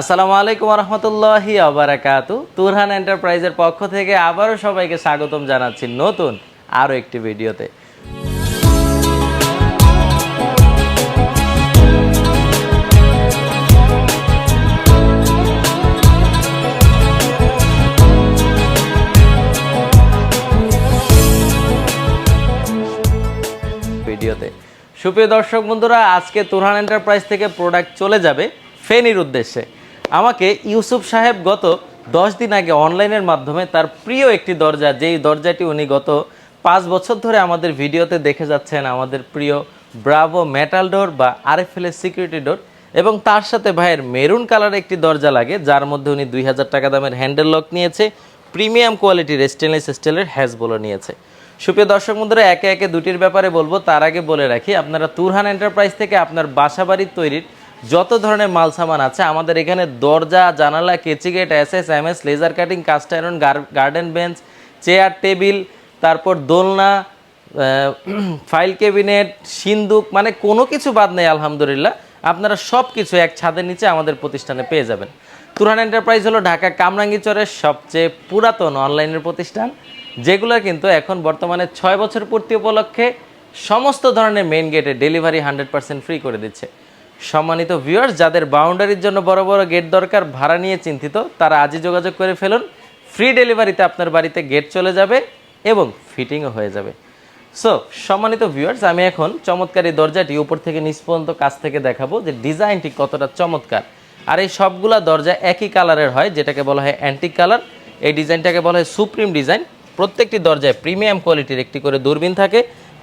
আসসালামু আলাইকুম রহমতুল্লাহি আবারাকাতু তুরহান এন্টারপ্রাইজের পক্ষ থেকে আবারও সবাইকে স্বাগতম জানাচ্ছি নতুন আরও একটি ভিডিওতে। ভিডিওতে। সুপ্রিয় দর্শক বন্ধুরা, আজকে তুরহান এন্টারপ্রাইজ থেকে প্রোডাক্ট চলে যাবে ফেনীর উদ্দেশ্যে। আমাকে ইউসুফ সাহেব গত দশ দিন আগে অনলাইনের মাধ্যমে তার প্রিয় একটি দরজা, যেই দরজাটি উনি গত পাঁচ বছর ধরে আমাদের ভিডিওতে দেখে যাচ্ছেন, আমাদের প্রিয় ব্রাভো মেটাল ডোর বা আরএফএল এর সিকিউরিটি ডোর এবং তার সাথে ভাইয়ের মেরুন কালার একটি দরজা লাগে, যার মধ্যে উনি দুই হাজার টাকা দামের হ্যান্ডেল লক নিয়েছে প্রিমিয়াম কোয়ালিটির স্টেনলেস স্টিলের হ্যাজবোলো নিয়েছে। সুপ্রিয় দর্শক বন্ধুরা, একে একে দুটির ব্যাপারে বলব। তার আগে বলে রাখি, আপনারা তুরহান এন্টারপ্রাইজ থেকে আপনার বাসা বাড়ির তৈরির যত ধরনের মাল সামান আছে, আমাদের এখানে দরজা, জানালা, কেচিগেট S S M S laser cutting, cast iron garden bench, chair, table, তারপর দোলনা ফাইল ক্যাবিনেট, সিন্দুক মানে কোনো কিছু বাদ নেই, আলহামদুলিল্লাহ। আপনারা সব কিছু এক ছাদের নিচে আমাদের প্রতিষ্ঠানে পেয়ে যাবেন। তুরহান এন্টারপ্রাইজ হলো ঢাকা কামরাঙ্গীচরের সবচেয়ে পুরাতন অনলাইনের প্রতিষ্ঠান, যেগুলো কিন্তু এখন বর্তমানে ছয় বছর পূর্তি উপলক্ষে সমস্ত ধরনের মেন গেটে ডেলিভারি হান্ড্রেড ফ্রি করে দিচ্ছে। সম্মানিত ভিউয়ার্স যাদের বাউন্ডারির জন্য বড় বড় গেট দরকার, ভাড়া নিয়ে চিন্তিত, তারা আজই যোগাযোগ করে ফেলুন। ফ্রি ডেলিভারিতে আপনার বাড়িতে গেট চলে যাবে এবং ফিটিংও হয়ে যাবে। সো সম্মানিত ভিউয়ার্স আমি এখন চমৎকার এই দরজাটি উপর থেকে নিচ কাছ থেকে দেখাবো যে ডিজাইনটি কতটা চমৎকার। আর এই সবগুলা দরজা একই কালারের হয়, যেটাকে বলা হয় অ্যান্টিক কালার এই ডিজাইনটাকে বলা হয় সুপ্রিম ডিজাইন প্রত্যেকটি দরজায় প্রিমিয়াম কোয়ালিটির একটি করে দূরবীন থাকে।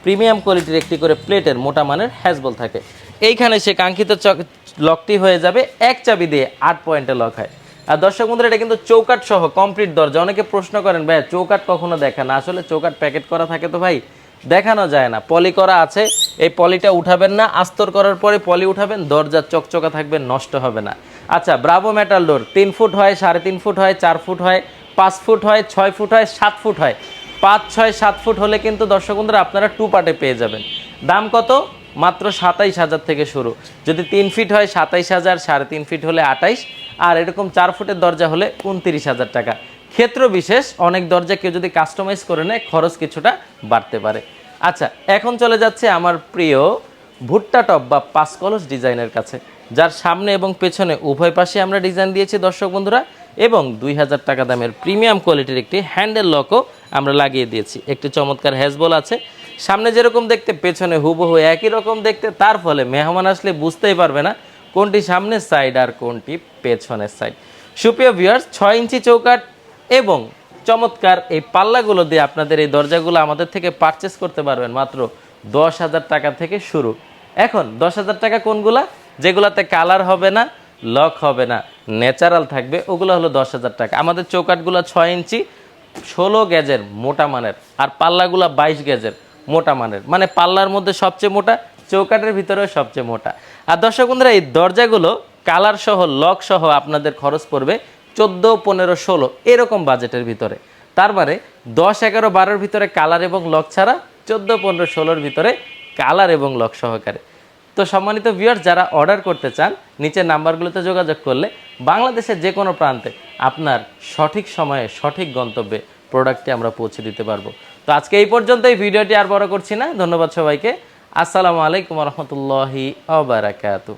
প্রিমিয়াম কোয়ালিটির একটি করে প্লেটের মোটা মানের হ্যাজবল থাকে। এইখানে সে কাঙ্ক্ষিত চক- লকটি হয়ে যাবে, এক চাবি দিয়ে আট পয়েন্টে লক হয়। আর দর্শক বন্ধুরা, এটা কিন্তু চৌকাট সহ, কমপ্লিট দরজা। অনেকে প্রশ্ন করেন ভাই চৌকাট কখনো দেখা না? আসলে চৌকাট প্যাকেট করা থাকে তো ভাই, দেখানো যায় না। পলি করা আছে, এই পলিটা উঠাবেন না, আস্তর করার পরে পলি উঠাবেন দরজা চকচকা থাকবে, নষ্ট হবে না। আচ্ছা ব্রাভো মেটাল ডোর তিন ফুট হয়, সাড়ে তিন ফুট হয়, চার ফুট হয়, পাঁচ ফুট হয়, ছয় ফুট হয়, সাত ফুট হয়। পাঁচ, ছয়, সাত ফুট হলে কিন্তু দর্শক বন্ধুরা আপনারা টু পার্টে পেয়ে যাবেন। দাম কত? মাত্র সাতাইশ হাজার থেকে শুরু। যদি তিন ফিট হয় সাতাইশ হাজার, সাড়ে তিন ফিট হলে আটাইশ আর এরকম চার ফুটের দরজা হলে উনত্রিশ হাজার টাকা। ক্ষেত্র বিশেষ, অনেক দরজা কেউ যদি কাস্টমাইজ করে নেয়, খরচ কিছুটা বাড়তে পারে। আচ্ছা এখন চলে যাচ্ছে আমার প্রিয় ভুট্টা টপ বা পাঁচ কলস ডিজাইনের কাছে। যার সামনে এবং পেছনে উভয় পাশে আমরা ডিজাইন দিয়েছি দর্শক বন্ধুরা। এবং দুই হাজার টাকা দামের প্রিমিয়াম কোয়ালিটির একটি হ্যান্ডেল লকও আমরা লাগিয়ে দিয়েছি। একটি চমৎকার হ্যাজবল আছে। সামনে যেরকম দেখতে, পেছনে হুবহু একই রকম দেখতে, তার ফলে মেহমান আসলে বুঝতেই পারবে না কোনটি সামনের সাইড আর কোনটি পেছনের সাইড। সুপ্রিয় ভিউয়ার্স ছয় ইঞ্চি চৌকাট এবং চমৎকার এই পাল্লাগুলো দিয়ে আপনাদের এই দরজাগুলো আমাদের থেকে পারচেস করতে পারবেন মাত্র দশ হাজার টাকা থেকে শুরু। এখন দশ হাজার টাকা কোনগুলা? যেগুলাতে কালার হবে না লক হবে না। ন্যাচারাল থাকবে, ওগুলো হলো দশ হাজার টাকা। আমাদের চৌকাটগুলো ছয় ইঞ্চি, ষোলো গ্যাজের মোটা মানের, আর পাল্লাগুলা বাইশ গ্যাজের মোটা মানের। মানে পাল্লার মধ্যে সবচেয়ে মোটা চৌকাটের ভিতরেও সবচেয়ে মোটা। আর দর্শক বন্ধুরা, এই দরজাগুলো কালার সহ, লক সহ আপনাদের খরচ পড়বে চোদ্দ, পনেরো, ষোলো, এরকম বাজেটের ভিতরে। তার মানে দশ, এগারো, বারোর ভিতরে কালার এবং লক ছাড়া, চোদ্দ, পনেরো, ষোলোর ভিতরে কালার এবং লক সহকারে। তো সম্মানিত ভিউয়ার যারা অর্ডার করতে চান, নিচের নাম্বারগুলোতে যোগাযোগ করলে বাংলাদেশের যে কোনো প্রান্তে আপনার সঠিক সময়ে সঠিক গন্তব্যে প্রোডাক্টটি আমরা পৌঁছে দিতে পারব। তো আজকে এই পর্যন্ত এই ভিডিওটি আর বড় করছি না। ধন্যবাদ সবাইকে। আসসালামু আলাইকুম রহমতুল্লাহি আবারাকাতু